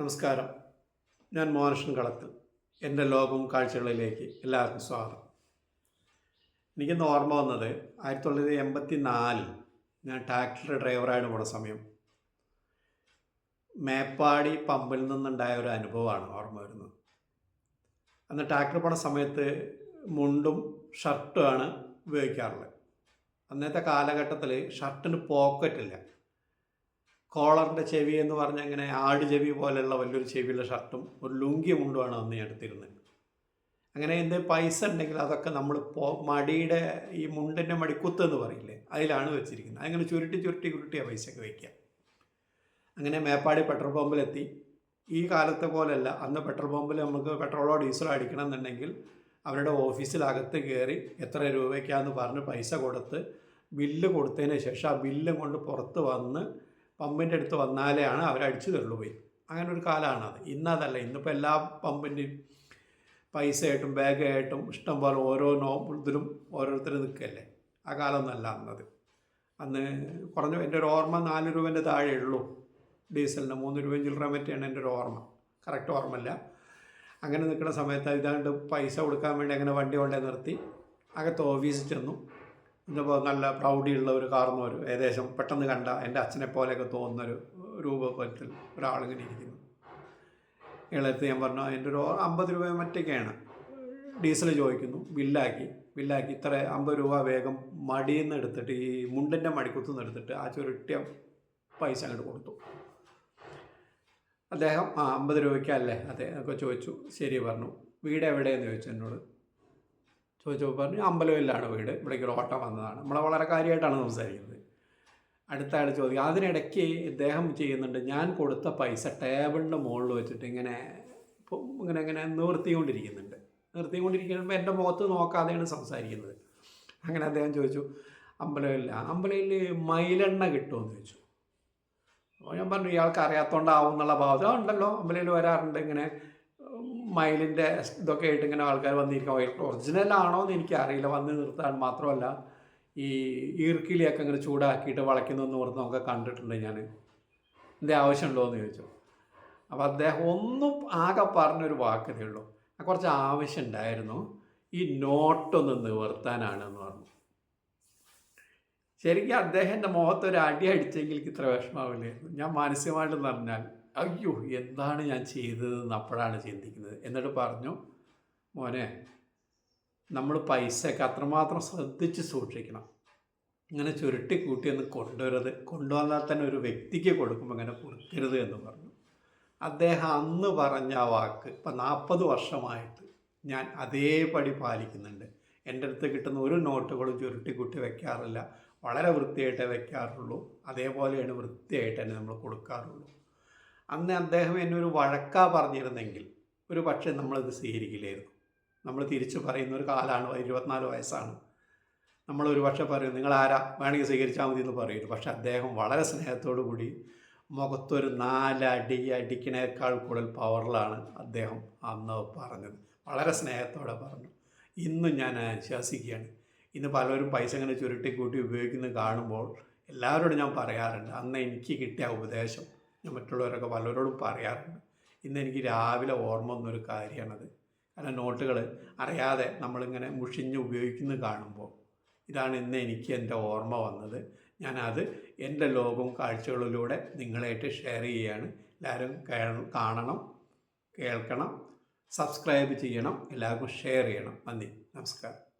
നമസ്കാരം. ഞാൻ മോഹനകൃഷ്ണൻ കളത്തിൽ. എന്റെ ലോകം കാഴ്ചകളിലേക്ക് എല്ലാവർക്കും സ്വാഗതം. എനിക്കിന്ന് ഓർമ്മ വന്നത് ആയിരത്തി തൊള്ളായിരത്തി എൺപത്തി നാലിൽ ഞാൻ ടാക്ടറി ഡ്രൈവറായിട്ട് പോണ സമയം. മേപ്പാടി പമ്പിൽ നിന്നുണ്ടായ ഒരു അനുഭവമാണ് ഓർമ്മ വരുന്നത്. അന്ന് ട്രാക്ടർ പോണ സമയത്ത് മുണ്ടും ഷർട്ടുമാണ് ഉപയോഗിക്കാറുള്ളത്. അന്നത്തെ കാലഘട്ടത്തിൽ ഷർട്ടിന് പോക്കറ്റില്ല. കോളറിന്റെ ചെവി എന്ന് പറഞ്ഞ അങ്ങനെ ആട് ചെവി പോലെയുള്ള വലിയൊരു ചെവിയുള്ള ഷർട്ടും ഒരു ലുങ്കി മുണ്ടുമാണ് അന്ന് ഞാൻ എടുത്തിരുന്നത്. അങ്ങനെ എന്ത് പൈസ ഉണ്ടെങ്കിൽ അതൊക്കെ നമ്മൾ പോ മടിയുടെ ഈ മുണ്ടിന്റെ മടിക്കുത്ത് എന്ന് പറയില്ലേ അതിലാണ് വെച്ചിരിക്കുന്നത്. അങ്ങനെ ചുരുട്ടി ചുരുട്ടി ചുരുട്ടിയാണ് പൈസയൊക്കെ വയ്ക്കുക. അങ്ങനെ മേപ്പാടി പെട്രോൾ പമ്പിലെത്തി. ഈ കാലത്തെ പോലെയല്ല അന്ന് പെട്രോൾ പമ്പിൽ നമുക്ക് പെട്രോളോ ഡീസലോ അടിക്കണം എന്നുണ്ടെങ്കിൽ അവരുടെ ഓഫീസിലകത്ത് കയറി എത്ര രൂപയ്ക്കാന്ന് പറഞ്ഞ് പൈസ കൊടുത്ത് ബില്ല് കൊടുത്തതിന് ശേഷം ആ ബില്ലും കൊണ്ട് പുറത്ത് വന്ന് പമ്പിന്റെ അടുത്ത് വന്നാലെയാണ് അവരടിച്ചു തരുള്ളൂ പോയി. അങ്ങനെ ഒരു കാലമാണത്. ഇന്നതല്ല. ഇന്നിപ്പോൾ എല്ലാ പമ്പിന്റെയും പൈസയായിട്ടും ബാഗായിട്ടും ഇഷ്ടം പോലെ ഓരോ നോ ഇതിലും ഓരോരുത്തർ നിൽക്കല്ലേ? ആ കാലമൊന്നല്ല അന്നത്. അന്ന് കുറഞ്ഞ എന്റെ ഒരു ഓർമ്മ നാല് രൂപേന്റെ താഴെ ഉള്ളൂ. ഡീസലിന് മൂന്ന് രൂപയും ചില്ലറ പറ്റിയാണ് എന്റെ ഒരു ഓർമ്മ. കറക്റ്റ് ഓർമ്മയില്ല. അങ്ങനെ നിൽക്കുന്ന സമയത്ത് ഇതാണ്ട് പൈസ കൊടുക്കാൻ വേണ്ടി അങ്ങനെ വണ്ടി കൊണ്ടേ നിർത്തി. അകത്ത് ഓഫീസിൽ ചെന്നു. നല്ല പ്രൗഢിയുള്ള ഒരു കാർന്നവർ ഏകദേശം പെട്ടെന്ന് കണ്ട എന്റെ അച്ഛനെ പോലെയൊക്കെ തോന്നുന്നൊരു രൂപത്തിൽ ഒരാളിങ്ങനെ ഇരിക്കുന്നു. ഇളയത്ത് ഞാൻ പറഞ്ഞു എന്റെ ഒരു അമ്പത് രൂപ മറ്റൊക്കെയാണ് ഡീസൽ ചോദിക്കുന്നു ബില്ലാക്കി ബില്ലാക്കി ഇത്ര അമ്പത് രൂപ വേഗം മടിയിൽ നിന്ന് എടുത്തിട്ട് ഈ മുണ്ടിന്റെ മടിക്കുത്തുനിന്ന് എടുത്തിട്ട് ആ ചുരുട്ടിയ പൈസ അങ്ങോട്ട് കൊടുത്തു. അദ്ദേഹം ആ അമ്പത് രൂപയ്ക്കല്ലേ? അതെ എന്നൊക്കെ ചോദിച്ചു ശരി പറഞ്ഞു. വീട് എവിടെയെന്ന്? ചോദിച്ചു എന്നോട്. ചോദിച്ചപ്പോൾ പറഞ്ഞു അമ്പലവില്ലാണ് വീട്. ഇവിടേക്ക് ഒരു ഓട്ടം വന്നതാണ്. നമ്മളെ വളരെ കാര്യമായിട്ടാണ് സംസാരിക്കുന്നത്. അടുത്ത ആൾ ചോദിക്കുക അതിനിടയ്ക്ക് ഇദ്ദേഹം ചെയ്യുന്നുണ്ട്. ഞാൻ കൊടുത്ത പൈസ ടേബിളിന്റെ മുകളിൽ വെച്ചിട്ട് ഇങ്ങനെ ഇങ്ങനെ ഇങ്ങനെ നിർത്തിക്കൊണ്ടിരിക്കുന്നുണ്ട് നിർത്തിക്കൊണ്ടിരിക്കുമ്പോൾ എന്റെ മുഖത്ത് നോക്കാതെയാണ് സംസാരിക്കുന്നത്. അങ്ങനെ അദ്ദേഹം ചോദിച്ചു അമ്പലമില്ല അമ്പലയിൽ മയിലെണ്ണ കിട്ടുമെന്ന് ചോദിച്ചു. അപ്പോൾ ഞാൻ പറഞ്ഞു ഇയാൾക്ക് അറിയാത്തോണ്ടാവും എന്നുള്ള ഭാവത്തിൽ ഉണ്ടല്ലോ. അമ്പലയിൽ വരാറുണ്ട് ഇങ്ങനെ മയിലിന്റെ ഇതൊക്കെ ആയിട്ട് ഇങ്ങനെ ആൾക്കാർ വന്നിരിക്കും ഒറിജിനൽ ആണോ എന്ന് എനിക്കറിയില്ല. വന്ന് നിർത്താൻ മാത്രമല്ല ഈ ഈർക്കിലിയൊക്കെ ഇങ്ങനെ ചൂടാക്കിയിട്ട് വളയ്ക്കുന്നതെന്ന് ഓർത്ത് നമുക്ക് കണ്ടിട്ടുണ്ട് ഞാൻ എന്തേ ആവശ്യമുണ്ടോ എന്ന് ചോദിച്ചു. അപ്പോൾ അദ്ദേഹം ഒന്നും ആകെ പറഞ്ഞൊരു വാക്കതേ ഉള്ളൂ. കുറച്ച് ആവശ്യം ഉണ്ടായിരുന്നു ഈ നോട്ടൊന്ന് നിവർത്താനാണെന്ന് പറഞ്ഞു. ശരിക്കും അദ്ദേഹത്തിന്റെ മുഖത്തൊരു അടി അടിച്ചെങ്കിൽ ഇത്ര വിഷമാവില്ലായിരുന്നു ഞാൻ മാനസികമായിട്ട് പറഞ്ഞാൽ അയ്യോ എന്താണ് ഞാൻ ചെയ്തതെന്ന് അപ്പോഴാണ് ചിന്തിക്കുന്നത്. എന്നിട്ട് പറഞ്ഞു മോനെ നമ്മൾ പൈസയൊക്കെ അത്രമാത്രം ശ്രദ്ധിച്ച് സൂക്ഷിക്കണം. ഇങ്ങനെ ചുരുട്ടി കൂട്ടിയൊന്ന് കൊണ്ടുവരരുത്. കൊണ്ടുവന്നാൽ തന്നെ ഒരു വ്യക്തിക്ക് കൊടുക്കുമ്പോൾ അങ്ങനെ കൊടുക്കരുത് എന്ന് പറഞ്ഞു. അദ്ദേഹം അന്ന് പറഞ്ഞ വാക്ക് ഇപ്പം നാൽപ്പത് വർഷമായിട്ട് ഞാൻ അതേപടി പാലിക്കുന്നുണ്ട്. എന്റെ അടുത്ത് കിട്ടുന്ന ഒരു നോട്ടുകളും ചുരുട്ടി കൂട്ടി വെക്കാറില്ല. വളരെ വൃത്തിയായിട്ടേ വെക്കാറുള്ളൂ. അതേപോലെയാണ് വൃത്തിയായിട്ട് തന്നെ നമ്മൾ കൊടുക്കാറുള്ളൂ. അന്ന് അദ്ദേഹം എന്നെ ഒരു വഴക്കാ പറഞ്ഞിരുന്നെങ്കിൽ ഒരു പക്ഷേ നമ്മളത് സ്വീകരിക്കില്ലായിരുന്നു. നമ്മൾ തിരിച്ചു പറയുന്ന ഒരു കാലമാണ് ഇരുപത്തിനാല് വയസ്സാണ്. നമ്മൾ ഒരു പക്ഷേ പറയും നിങ്ങൾ ആരാ വേണമെങ്കിൽ സ്വീകരിച്ചാൽ മതി എന്ന് പറയും. പക്ഷെ അദ്ദേഹം വളരെ സ്നേഹത്തോടു കൂടി മുഖത്തൊരു നാലടി അടിക്കണേക്കാൾ കൂടുതൽ പവറിലാണ് അദ്ദേഹം അന്ന് പറഞ്ഞത്. വളരെ സ്നേഹത്തോടെ പറഞ്ഞു. ഇന്നും ഞാൻ അനുശാസിക്കുകയാണ് ഇന്ന് പലരും പൈസ ഇങ്ങനെ ചുരുട്ടി കൂട്ടി ഉപയോഗിക്കുന്നത് കാണുമ്പോൾ എല്ലാവരോടും ഞാൻ പറയാറുണ്ട് അന്ന് എനിക്ക് കിട്ടിയ ഉപദേശം ഞാൻ മറ്റുള്ളവരൊക്കെ പലരോടും പറയാറുണ്ട്. ഇന്ന് എനിക്ക് രാവിലെ ഓർമ്മ വന്നൊരു കാര്യമാണത്. കാരണം നോട്ടുകൾ അറിയാതെ നമ്മളിങ്ങനെ മുഷിഞ്ഞ് ഉപയോഗിക്കുന്നത് കാണുമ്പോൾ ഇതാണ് ഇന്ന് എനിക്ക് എന്റെ ഓർമ്മ വന്നത്. ഞാനത് എന്റെ ലോകവും കാഴ്ചകളിലൂടെ നിങ്ങളായിട്ട് ഷെയർ ചെയ്യുകയാണ് എല്ലാവരും കാണണം കേൾക്കണം സബ്സ്ക്രൈബ് ചെയ്യണം എല്ലാവർക്കും ഷെയർ ചെയ്യണം. നന്ദി നമസ്കാരം.